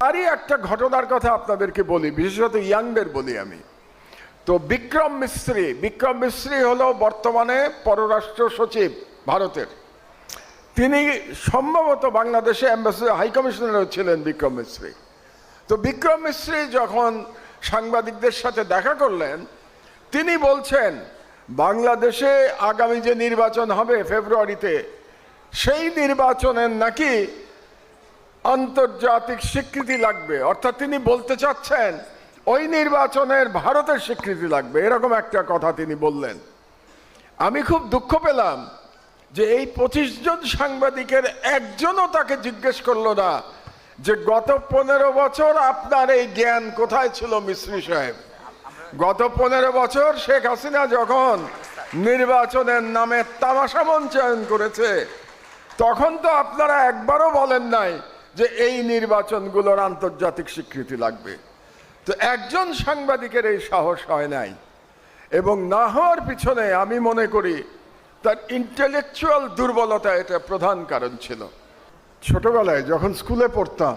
তারই একটা ঘটনার কথা আপনাদেরকে বলি বিশেষত ইয়াংদের বলি আমি। তো বিক্রম মিস্ত্রি বিক্রম মিস্ত্রি হলো বর্তমানে পররাষ্ট্র সচিব ভারতের। তিনি সম্ভবত বাংলাদেশে অ্যাম্বাসেডর হাই কমিশনারও ছিলেন বিক্রম মিস্ত্রি। তো বিক্রম মিস্ত্রি যখন সাংবাদিকদের সাথে দেখা করলেন, তিনি বলছেন, বাংলাদেশে আগামী যে নির্বাচন হবে ফেব্রুয়ারিতে, সেই নির্বাচনের নাকি আন্তর্জাতিক স্বীকৃতি লাগবে। অর্থাৎ তিনি বলতে চাচ্ছেন, ওই নির্বাচনের ভারতের স্বীকৃতি লাগবে। এরকম একটা কথা তিনি বললেন। আমি খুব দুঃখ পেলাম যে এই পঁচিশ জন সাংবাদিকের একজনও তাকে জিজ্ঞেস করল না যে গত পনেরো বছর আপনার এই জ্ঞান কোথায় ছিল মিশ্রি সাহেব? গত পনেরো বছর শেখ হাসিনা যখন নির্বাচনের নামে তামাশা মঞ্চায়ন করেছে, তখন তো আপনারা একবারও বলেন নাই যে এই নির্বাচনগুলোর আন্তর্জাতিক স্বীকৃতি লাগবে। তো একজন সাংবাদিকের এই সাহস হয় নাই। এবং না হওয়ার পিছনে আমি মনে করি তার ইন্টেলেকচুয়াল দুর্বলতা এটা প্রধান কারণ ছিল। ছোটবেলায় যখন স্কুলে পড়তাম